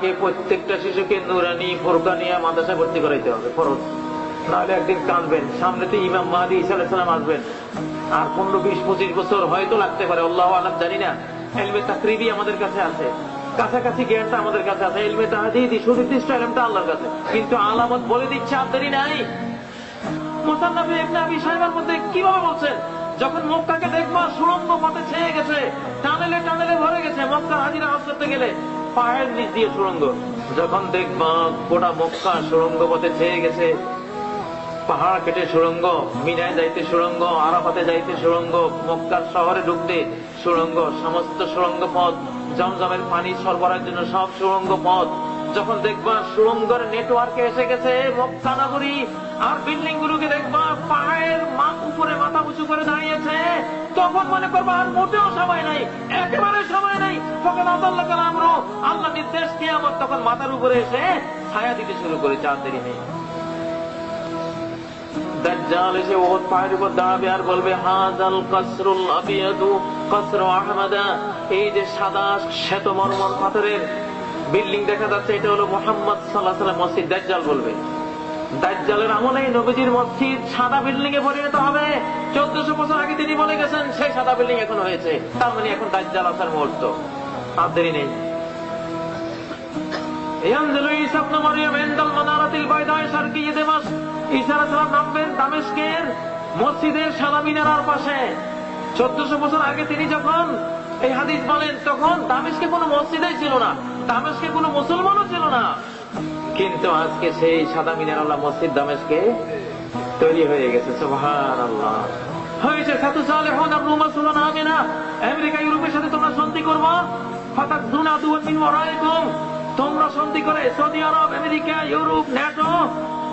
আগে প্রত্যেকটা শিশুকে নুরানি ফোরকানিয়া মাদ্রাসায় ভর্তি করাইতে হবে, ফরজ। নাহলে একদিন কাঁদবেন। সামনে তো ইমাম মাহাদি ইসা আলাইসালাম আসবেন। আর পনেরো, বিশ, পঁচিশ বছর হয়তো লাগতে পারে, আল্লাহ আলাম জানি না। এলমে তাকরিবি আমাদের কাছে আছে। কাছাকাছি জ্ঞানটা আমাদের কাছে আছে। এলমে তাহাদিদি সুনির্দিষ্ট এলমটা আল্লাহর কাছে। কিন্তু আলামত বলে দিচ্ছে দেরি নাই। মোসান্নাফি ইবনে আবি সাহেবের মধ্যে কীভাবে বলছেন? যখন মক্কাকে দেখবা সুরঙ্গ পথে ছেয়ে গেছে, টানেলে টানেলে ভরে গেছে। মক্কা হাজিরা হজ করতে গেলে পায়ের নিচ দিয়ে সুরঙ্গ যখন দেখবা গোটা মক্কা সুরঙ্গ পথে ছেয়ে গেছে, পাহাড় কেটে সুরঙ্গ মিনায় যাইতে সুরঙ্গ আরাফাতে যাইতে সুরঙ্গ মক্কার শহরে ঢুকতে সুরঙ্গ সমস্ত সুরঙ্গ পথ, জমজমের পানি সরবরাহের জন্য সব সুরঙ্গ পথ। যখন দেখবা সুরঙ্গের নেটওয়ার্কে এসে গেছে মক্কা নগরী, আর বিল্ডিং গুলোকে দেখবা পাহাড়ের মা উপরে মাথা উঁচু করে দাঁড়িয়েছে, তখন মনে করবা আর মোটেও সময় নাই, একেবারে সময় নাই। আল্লাহ নির্দেশ দিয়ে আমার তখন মাথার উপরে এসে ছায়া দিতে শুরু করে দাজ্জাল এসে উপর দাঁড়াবে আর বলবে হাজাল কাসরুল আবিয়াদু কাসর আহমদা। এই যে সাদা শ্বেত পাথরের বিল্ডিং দেখা যাচ্ছে, এটা হলো মোহাম্মদ সাল্লাহ সাল্লাম মসজিদ, দাজ্জাল বলবে। দাজ্জালের আমলে নবীজির মসজিদ সাদা বিল্ডিং এ পরিণত হবে। চোদ্দশো বছর আগে তিনি বলে গেছেন, সেই সাদা বিল্ডিং এখন হয়েছে। তার মানে এখন দাজ্জাল আসার মুহূর্ত। নেই। চোদ্দশো বছর আগে তিনি যখন হাদিস বলেন, তখন কোনো ছিল না কোনো ছিল না। কিন্তু আজকে সেই সাদা মিনার আল্লাহ মসজিদ দামেশকে তৈরি হয়ে গেছে সোহান আল্লাহ হয়েছে সাতু সালে হন আর রুমা সুলান আমিনা আমেরিকা, ইউরোপের সাথে তোমরা সন্ধি করব? ফাতাক দুনা ওয়ারাইকুম তোমরা সন্ধি করে সৌদি আরব, আমেরিকা, ইউরোপ, ন্যাটো,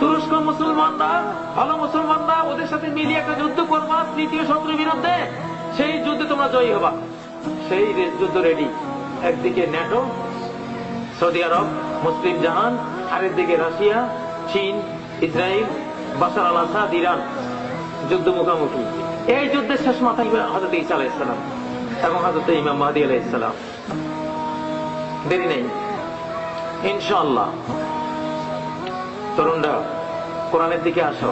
তুরস্ক মুসলমানরা, ভালো মুসলমানরা ওদের সাথে মিলিয়ে একটা যুদ্ধ করবা, তৃতীয় শত্রুর বিরুদ্ধে। সেই যুদ্ধে তোমরা জয়ী হবা। সেই যুদ্ধ রেডি একদিকে ন্যাটো, সৌদি আরব, মুসলিম জাহান আরেক দিকে রাশিয়া, চীন, ইসরায়েল বাসার আল আসাদ ইরান। যুদ্ধ মুখোমুখি। এই যুদ্ধের শেষ মাথা ইমাম হাজরত ইসা আলাইসালাম এবং হাজরত ইমাম মাহাদি আলাইসালাম দেরি নেই। ইনশাল্লাহ তরুণরা, কোরআনের দিকে আসো।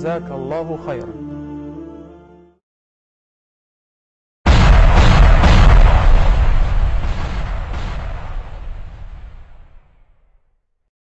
جزاك الله خيرا.